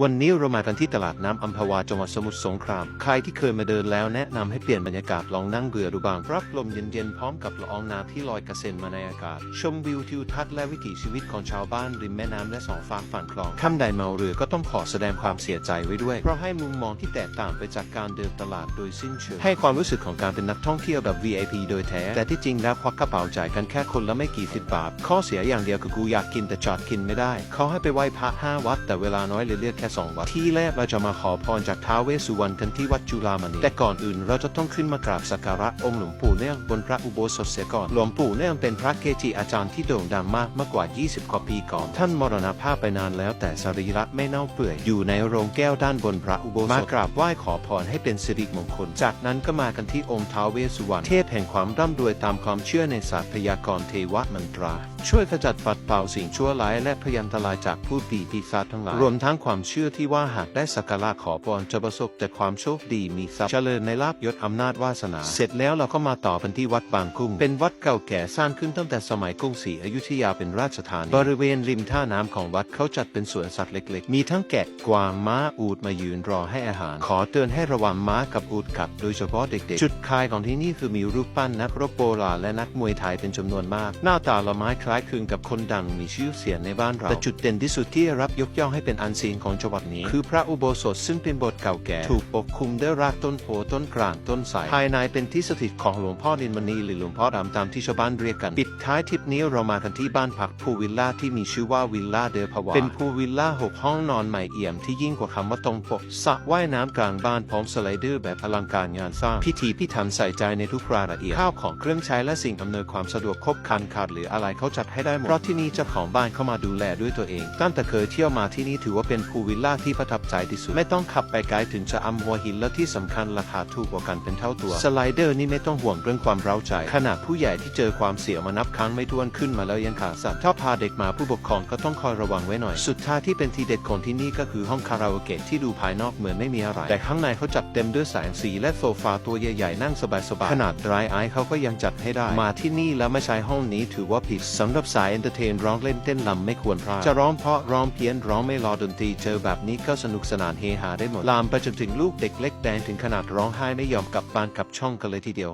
วันนี้เรามากันที่ตลาดน้ำอัมพวาจังหวัดสมุทรสงคราม ใครที่เคยมาเดินแล้วแนะนำให้เปลี่ยนบรรยากาศลองนั่งเรือดูบ้างรับลมเย็นๆพร้อมกับละอองน้ำที่ลอยกระเซ็นมาในอากาศ ชมวิวทิวทัศน์และวิถีชีวิตของชาวบ้านริมแม่น้ำและสองฝั่งฝั่งคลองค่ำใดเมาเรือก็ต้องขอแสดงความเสียใจไว้ด้วย เพราะให้มุมมองที่แตกต่างไปจากการเดินตลาดโดยสิ้นเชิงให้ความรู้สึกของการเป็นนักท่องเที่ยวแบบ VIP โดยแท้แต่ที่จริงแล้วควักกระเป๋าจ่ายกันแค่คนละไม่กี่สิบบาทข้อเสียอย่างเดียวคือกูอยากกินแต่จอดกินไม่ได้เขาให้ไปไหว้พระห้าวัดแต่เวลาน้อยเลยเลือกค่สองวัดที่แรกเราจะมาขอพรจากท้าวเวสสุวรรณกันที่วัดจุฬามณีแต่ก่อนอื่นเราจะต้องขึ้นมากราบสักการะองค์หลวงปู่เนื่องบนพระอุโบสถเสียก่อนหลวงปู่เนื่องเป็นพระเกจิอาจารย์ที่โด่งดังมากมื่อกว่า 20 กว่าปีก่อน ท่านมรณภาพไปนานแล้วแต่สรีระไม่เน่าเปื่อยอยู่ในโรงแก้วด้านบนพระอุโบสถมากราบไหว้ขอพรให้เป็นสิริมงคล จากนั้นก็มากันที่องค์ท้าวเวสสุวรรณเทพแห่งความร่ำรวยตามความเชื่อในศาสตร์พยากรณ์เทวมันตรา ช่วยขจัดปัดเป่าสิ่งชั่วร้ายและพยันตรายจากผู้ปีปีศาจทั้งหลายรวมทั้งความเชื่อที่ว่าหากได้สักการะขอพรจะประสบแต่ความโชคดีมีทรัพย์เจริญในลาภยศอำนาจวาสนา เสร็จแล้วเราก็มาต่อกันที่วัดบางกุ้ง เป็นวัดเก่าแก่สร้างขึ้นตั้งแต่สมัยกรุงศรีอยุธยาเป็นราชธานีบริเวณริมท่าน้ำของวัดเขาจัดเป็นสวนสัตว์เล็ก ๆ มีทั้งแกะกวางม้าอูฐมายืนรอให้อาหาร ขอเตือนให้ระวังม้ากับอูฐกัดโดยเฉพาะเด็กๆ จุดขายของที่นี่คือมีรูปปั้นนักรบโบราณและนักมวยไทยเป็นจำนวนมาก หน้าตาละไม้คล้ายคลึงกับคนดังมีชื่อเสียงในบ้านเราแต่จุดเด่นที่สุดที่รับยกย่องให้เป็นอันซีนของจังหวัดนี้ คือพระอุโบสถซึ่งเป็นโบสถ์เก่าแก่ถูกปกคลุมด้วยรากต้นโพต้นกลางต้นไทรภายในเป็นที่สถิตของหลวงพ่อนินมณีหรือหลวงพ่อดำตามที่ชาวบ้านเรียกกันปิดท้ายทริปนี้เรามากันที่บ้านพักพูวิลล่าที่มีชื่อว่าวิลล่าเดอพาวาเป็นพูวิลล่าหกห้องนอนใหม่เอี่ยมที่ยิ่งกว่าคำว่าตรงปกสระว่ายน้ำกลางบ้านพร้อมสไลเดอร์แบบอลังการงานสร้างพิธีพิถันใส่ใจในทุกรายละเอียดข้าวของเครื่องใช้และสิ่งอำนวยความสะดวกครบครันขาดหรืออะไรเขาจัดให้ได้หมดเพราะที่นี่เจ้าของบ้านเข้ามาดูแลด้วยตัวเอง ตั้งแต่เคยเที่ยวมาที่นี่ถือว่าเป็นพูวิลล่าที่ประทับใจที่สุด ไม่ต้องขับไปไกลถึงจะอำหัวหินและที่สำคัญราคาถูกกว่ากันเป็นเท่าตัว สไลเดอร์นี่ไม่ต้องห่วงเรื่องความเร้าใจ ขนาดผู้ใหญ่ที่เจอความเสียวมานับครั้งไม่ถ้วนขึ้นมาแล้วยังขาสั่นถ้าพาเด็กมาผู้ปกครองก็ต้องคอยระวังไว้หน่อย สุดท้ายที่เป็นทีเด็ดของที่นี่ก็คือห้องคาราโอเกะที่ดูภายนอกเหมือนไม่มีอะไร แต่ข้างในเขาจัดเต็มด้วยแสงสีและโซฟาตัวใหญ่ๆนั่งสบายๆขนาด dry eye เขาก็ยังจัดให้ได้ มาที่นี่แล้วไม่ใช้ห้องนี้ถือว่าผิดสำหรับสายเอนเตอร์เทนร้องเล่นเต้นลำไม่ควรพลาดจะร้องเพราะร้องเพี้ยนร้องไม่รอดนตรีเจอแบบนี้ก็สนุกสนานเฮฮาได้หมด ลามไปจนถึงลูกเด็กเล็กแดงถึงขนาดร้องไห้ไม่ยอมกลับบ้านกลับช่องกันเลยทีเดียว